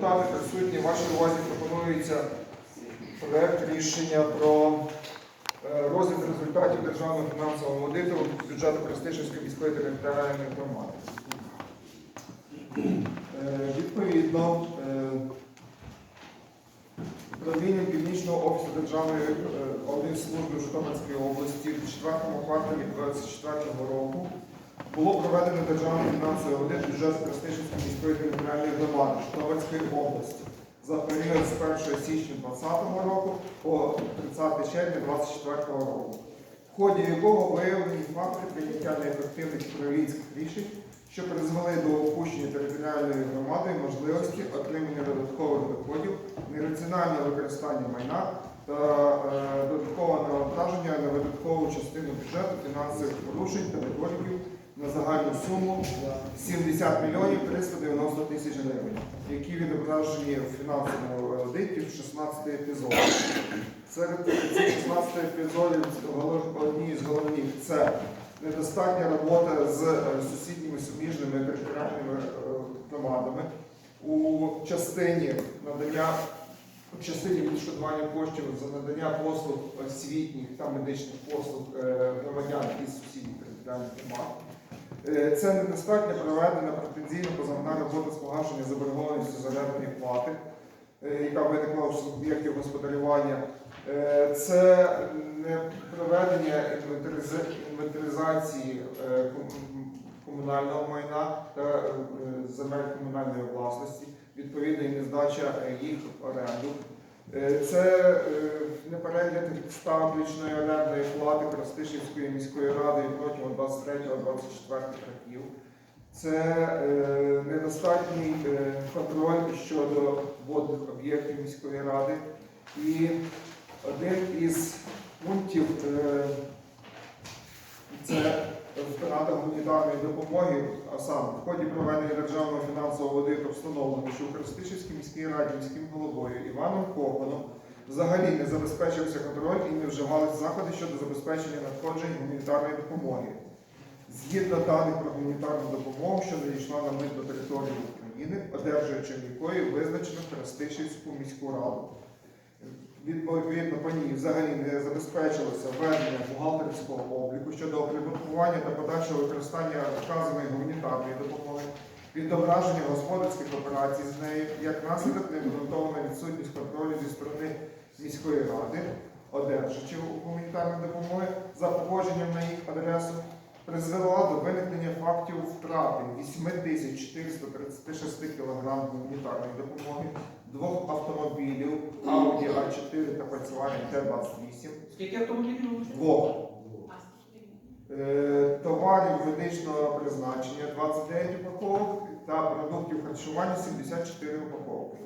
депутати присутні, вашій увазі пропонується проект рішення про е, розгляд результатів державного фінансового аудиту бюджету Престижівської міської територіальної громади. Е, Відповідно, е, Північного офісу Державної аудитслужби в Житомирській області в четвертому кварталі 2024 року було проведено державний фінансовий аудит бюджету Престижівської міської територіальної громади Житомирської області за період з 1 січня 2020 року по 30 червня 2024 року, в ході якого виявлені факти прийняття неефективних управлінських рішень, що призвели до опущення територіальної громади можливості отримання додаткових доходів, нераціональне використання майна та е, додаткове навантаження на видаткову частину бюджету фінансових порушень та недоліків на загальну суму 70 мільйонів 390 тисяч гривень, які відображені в фінансовому аудиті в 16 епізодах. Серед цих 16 епізодів одні з головних це недостатня робота з е, сусідніми суміжними територіальними е, громадами у частині надання в частині відшкодування коштів за надання послуг освітніх та медичних послуг е, громадян із сусідніх територіальних громад. Е, Це недостатньо проведена претензійно позовна робота з погашення заборгованості заробітної плати, е, яка виникла у суб'єктів господарювання. Е, Це не проведення інвентаризації комунального майна та земель комунальної власності, відповідно і нездача їх в оренду. Е, Це е, неперегляд ставлячної орендної плати Крастишівської міської ради протягом 23-24 років. Це е, недостатній контроль щодо водних об'єктів міської ради. І один із пунктів це втрата гуманітарної допомоги, а саме в ході проведення державного фінансового аудиту встановлено, що у Крестишівській міській раді міським головою Іваном Коханом взагалі не забезпечився контроль і не вживалися заходи щодо забезпечення надходжень гуманітарної допомоги. Згідно даних про гуманітарну допомогу, що надійшла на мит до території України, одержуючим якої визначено Крестишівську міську раду. Відповідно, по ній взагалі не забезпечилося ведення бухгалтерського обліку щодо оприбуткування та подальшого використання вказаної гуманітарної допомоги, відображення господарських операцій з нею, як наслідок необґрунтована відсутність контролю зі сторони міської ради, одержачів гуманітарної допомоги за походженням на їх адресу, призвела до виникнення фактів втрати 8436 кг гуманітарної допомоги, двох автомобілів Audi A4 та Volkswagen T28, Скільки автомобілів? двох е, товарів медичного призначення 29 упаковок та продуктів харчування 74 упаковки.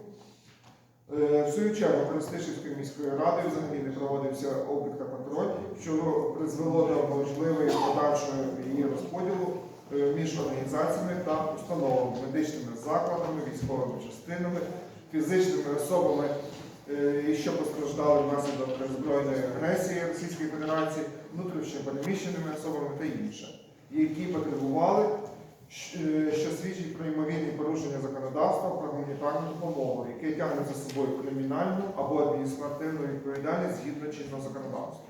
Е, В свою чергу Престишівською міською радою взагалі не проводився облік та контроль, що призвело до можливої подальшої її розподілу е, між організаціями та установами, медичними закладами, військовими частинами, фізичними особами, е, що постраждали внаслідок збройної агресії Російської Федерації, внутрішньо переміщеними особами та інше, які потребували, е, що свідчить про ймовірні порушення законодавства про гуманітарну допомогу, яке тягне за собою кримінальну або адміністративну відповідальність згідно чинного законодавства.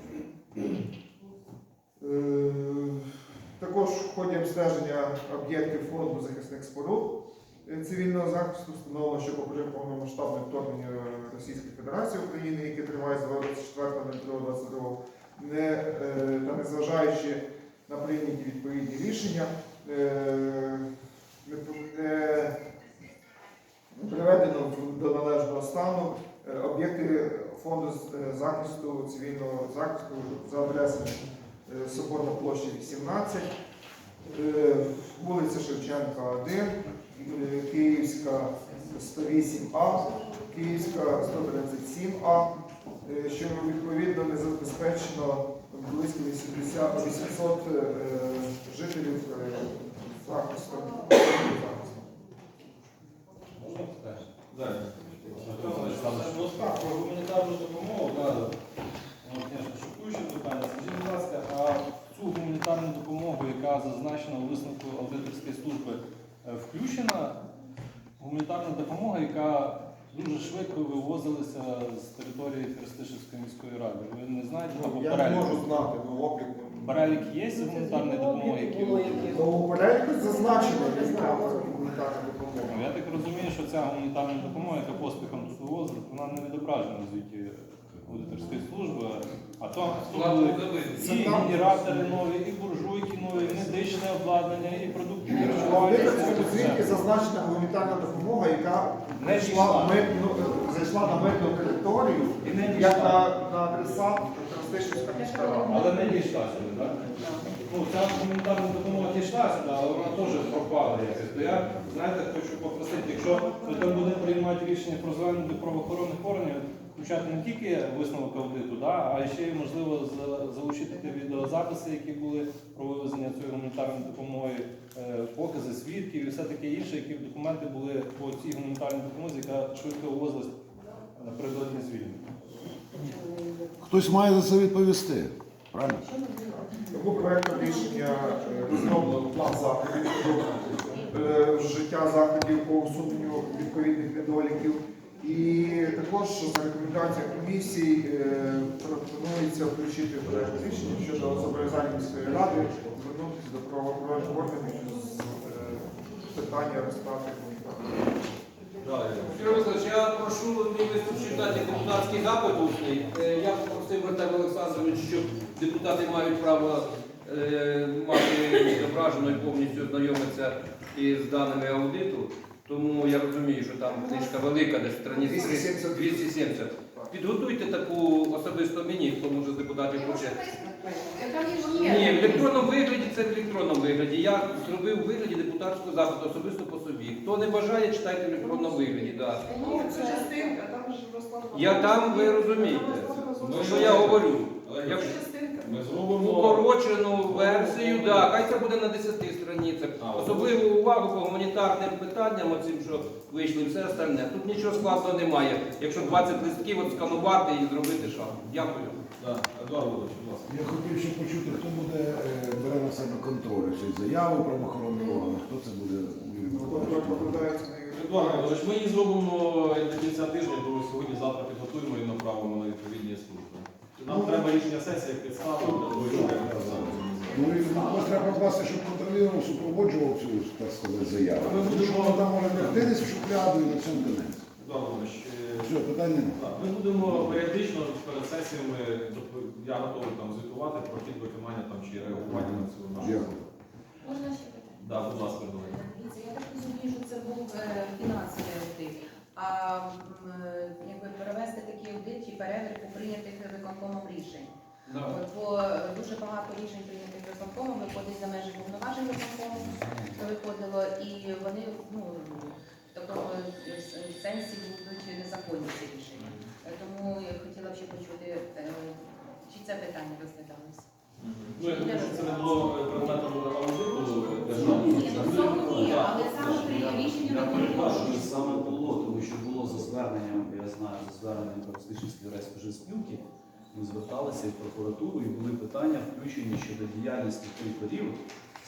Е, Також в ході обстеження об'єктів фонду захисних споруд цивільного захисту встановлено, що попри повномасштабне вторгнення Російської Федерації України, яке триває з 24.02.22, не, е, та незважаючи на прийняті відповідні рішення, е, не, приведено до належного стану е, об'єкти фонду е, захисту цивільного захисту за адресами е, Соборна площа 18, е, вулиця Шевченка 1, е, Київська 108А, Київська 137А, е, що відповідно не забезпечено близько 80 800 е, жителів е, захисту. захисту. Можна питання? Зараз. Ну, так, про гуманітарну допомогу, да, ну, звісно, шокуюче питання. Скажіть, будь ласка, а цю гуманітарну допомогу, яка зазначена у висновку аудиторської служби, е, включена гуманітарна допомога, яка дуже швидко вивозилася з території Хрестишівської міської ради. Ви не знаєте або Ну, Я не перелік? можу знати, ну облік. Перелік є з гуманітарної допомоги, які Ну, у переліку зазначено, яка гуманітарна допомога. Ну, Я так розумію, що ця гуманітарна допомога, яка поспіхом тут вивозить, вона не відображена в звіті аудиторської служби. А то були і генератори нові, і буржуйки і медичне обладнання, і продукти харчування. аудиторському звіті зазначена гуманітарна допомога, яка Не зайшла, митну, зайшла на митну територію, І не як дійшла. на, на адресат міська. Але не дійшла сюди, так? Ну, ця гуманітарна допомога дійшла сюди, але вона теж пропала якось. То я, знаєте, хочу попросити, якщо ми там будемо приймати рішення про звернення до правоохоронних органів, включати не тільки висновок аудиту, да, а ще й можливо залучити ті відеозаписи, які були про вивезення цієї гуманітарної допомоги, е, покази свідків і все таке інше, які документи були по цій гуманітарній допомозі, яка швидко вивозилась на прикладні звільнення. Хтось має за це відповісти. Правильно? Тому проєктом рішення е, розроблено план заходів е, заходів по усуненню відповідних недоліків. І також за рекомендацією комісії е, пропонується включити проєкт рішення щодо зобов'язання міської ради звернутися до правоохоронних органів е, питання розплати. Юрій Миколаївич, я прошу мій виступ читати депутатський запит усний. Е, Я попросив Артем Олександрович, що депутати мають право мати відображено і повністю ознайомитися із даними аудиту. Тому я розумію, що там книжка велика, десь страниць 270. 270. Підготуйте таку особисто мені, хто може з депутатів хоче. Ні, в електронному вигляді це в електронному вигляді. Я зробив у вигляді депутатського запиту особисто по собі. Хто не бажає, читайте в електронному вигляді. Да. Я там, ви розумієте, що я говорю. Якщо Ми зробимо укорочену версію, да, хай це буде на 10 страницях. Особливу увагу по гуманітарним питанням, оцим, що вийшли, все остальне. Тут нічого складного немає. Якщо 20 листків от сканувати і зробити шаг. Дякую. Да, Едуард Володимирович, будь ласка. Я хотів ще почути, хто буде е, бере на себе контроль цієї заяви правоохоронного органу, хто це буде. Едуард Володимирович, ми її зробимо до кінця тижня, бо сьогодні-завтра підготуємо і направимо на відповідні служби. Нам треба рішення сесії як для того. Ну і нас треба покласти, щоб контролював, супроводжував цю, так сказати, заяву. Ми будемо- що вона там може десь в шухляду і на цьому кінець. Володимирович, е, Все, питань немає. так, ми будемо періодично перед сесіями, тобто я готовий там звітувати про хід виконання там, чи реагування на цю нашу. Дякую. Можна ще питання? Да, будь ласка, давай. Дивіться, я так розумію, що це був е, фінансовий аудит. А м, е, аудит чи перевірку прийнятих виконкомом рішень. От, бо дуже багато рішень прийнятих виконкомом виходить за межі повноважень виконкому, що виходило, і вони ну, в такому е, сенсі будуть незаконні ці рішення. Тому я хотіла б ще почути, е, чи це питання розглядалося. Ну, я думаю, що це не було предметом аудиту Ні, державного. ну ні, але саме при рішенні Я виконкому. перепрошую, саме було, що було за зверненням, я знаю, за зверненням Правостичівської райспоживспілки, ми зверталися в прокуратуру, і були питання включені щодо діяльності той період,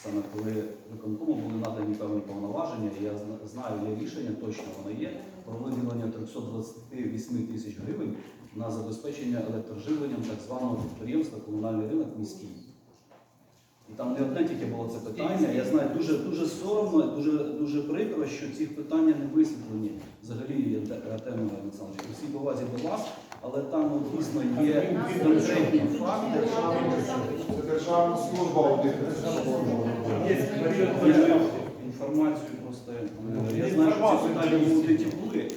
саме коли виконкому були надані певні повноваження, і я знаю, є рішення, точно воно є, про виділення 328 тисяч гривень на забезпечення електроживленням так званого підприємства комунальний ринок міський. І там не одне тільки було це питання. Я знаю, дуже дуже соромно, дуже дуже прикро, що ці питання не висвітлені взагалі Артем Олександрович. У всій повазі до вас, але там дійсно є конкретні факти. Це державна служба. Інформацію просто е, я знаю, що ці питання в аудиті були.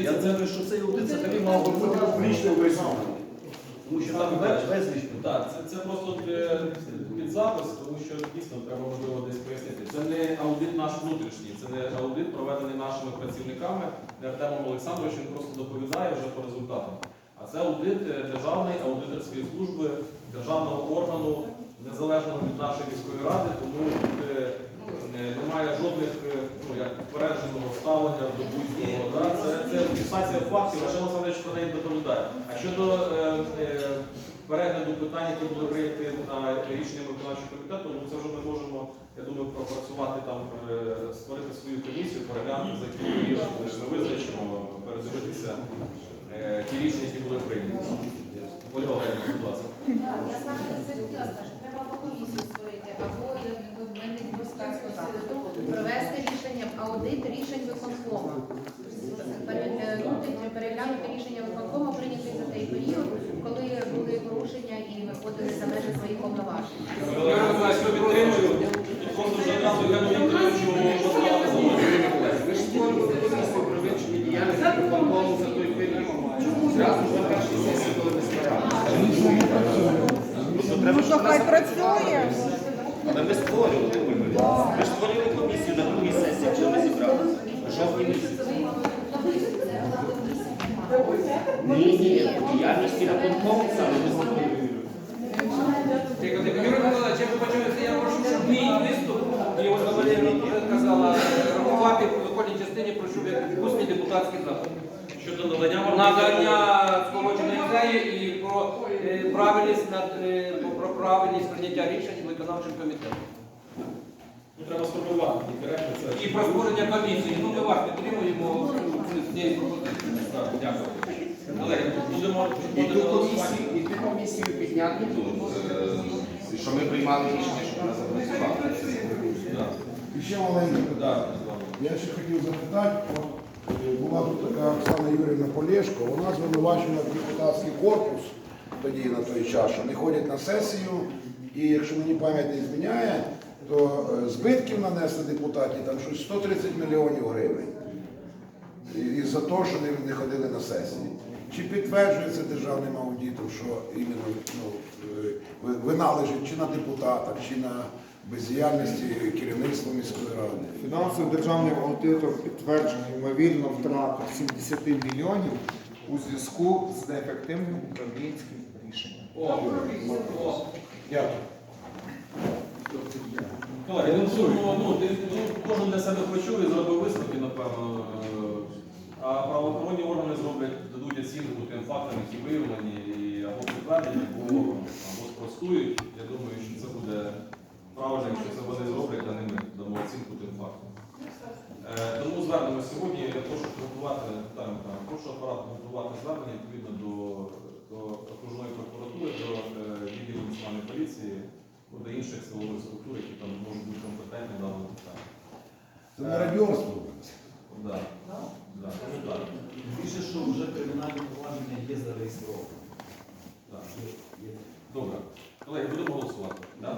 Я думаю, що цей аудит взагалі мав би бути публічно висвітлений. Тому що там безліч питань. Це просто е, запис, тому що дійсно треба можливо десь пояснити. Це не аудит наш внутрішній, це не аудит, проведений нашими працівниками, Артемом Олександровичем, просто доповідає вже по результатам. А це аудит е, Державної аудиторської служби, державного органу, незалежного від нашої міської ради, тому е, е, немає жодних ну, як попередженого ставлення до будь-якого. Це, це фіксація фактів, а ще Олександрович про неї доповідає. А щодо е, е, перегляду питань, які були прийняті на рішенням виконавчого комітету, ну це вже ми можемо, я думаю, пропрацювати там, е, створити свою комісію, переглянути за рішень, ми визначимо, передивитися е, ті рішення, які були прийняті. Ольга будь ласка. Я саме хотіла сказати, треба або комісію створити, або депутатську запиту, провести рішенням аудит рішень виконкому. Переглянути рішення виконкому прийняти за той період, коли були порушення і виходили за межі своїх повноважень. Ви Ви ж створювали комісію про вивчення діяльності виконкому за той період. Зразу ж на першій сесії, коли ми збиралися. Ну, хай працює. Але ми створювали. Ми ж створювали комісію на другій сесії, коли ми зібралися. В жовтні місяці. Ні, ні, діяльності виконкому саме ми створювали. Тихо, тихо. Юрій Миколаївич, я вибачаюся, я прошу, щоб мій виступ, і от Валерія казала, рахувати в законній частині, прошу як усні депутатські запити. щодо надання Надання скороченої ідеї і про е, правильність над е, про правильність прийняття рішень виконавчим комітетом. Ну, треба сформувати ті коректно це. І про створення комісії. Ну ми вас підтримуємо з цієї пропозиції. Так, Дякую. Колеги, будемо І будемо ту голосувати. комісію, і ту комісію підняти е, що ми приймали рішення, щоб вона запрацювала. І ще. Да. Я ще хотів запитати, е, була тут така Оксана Юрівна Полєшко, вона звинувачена депутатський корпус тоді на той час, що не ходять на сесію, і якщо мені пам'ять не зміняє, то е, збитків нанесли депутаті там щось 130 мільйонів гривень. І, за те, що не, не ходили на сесії. Чи підтверджується державним аудитом, що іменно ну, е, вина лежить чи на депутатах, чи на бездіяльності керівництва міської ради? Фінансовий державний аудитор підтверджений ймовірно втрату 70 мільйонів у зв'язку з неефективним управлінським рішенням. Дякую. Колеги, ну, ну, ну, ти- ну, кожен для себе почув і зробив висновки, напевно. Е, А правоохоронні органи зроблять, дадуть оцінку тим фактам, які виявлені, і або підтвердять, або, або спростують. Я думаю, що це буде правильно, якщо це вони зроблять, а не ми дамо оцінку тим фактам. Е, Тому звернемо сьогодні. Я прошу підготувати, Наталя Михайлівна, прошу апарат підготувати звернення відповідно до, до окружної прокуратури, до е, відділу національної поліції, до інших силових структур, які там можуть бути компетентні в даному питанні. Це. Да. Ну, так. Більше, що вже кримінальне провадження є є. Добре. Колеги, будемо голосувати. Да?